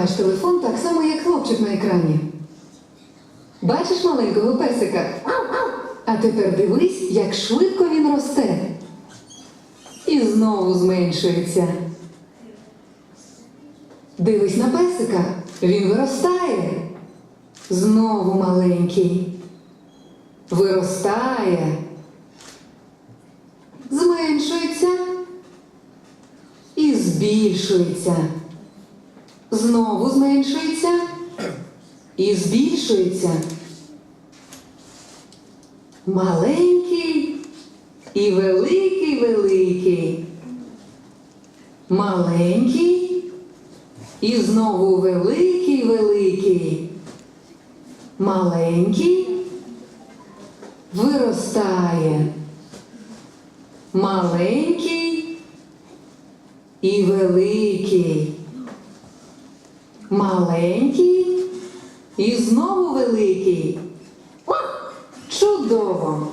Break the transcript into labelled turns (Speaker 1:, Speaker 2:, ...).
Speaker 1: тримаєш телефон так само, як хлопчик на екрані. Бачиш маленького песика? А тепер дивись, як швидко він росте. І знову зменшується. Дивись на песика, він виростає. Знову маленький. Виростає. Зменшується і збільшується. Знову зменшується і збільшується. Маленький і великий великий. Маленький і знову великий великий. Маленький виростає. Маленький і великий. Маленький і знову великий. Чудово!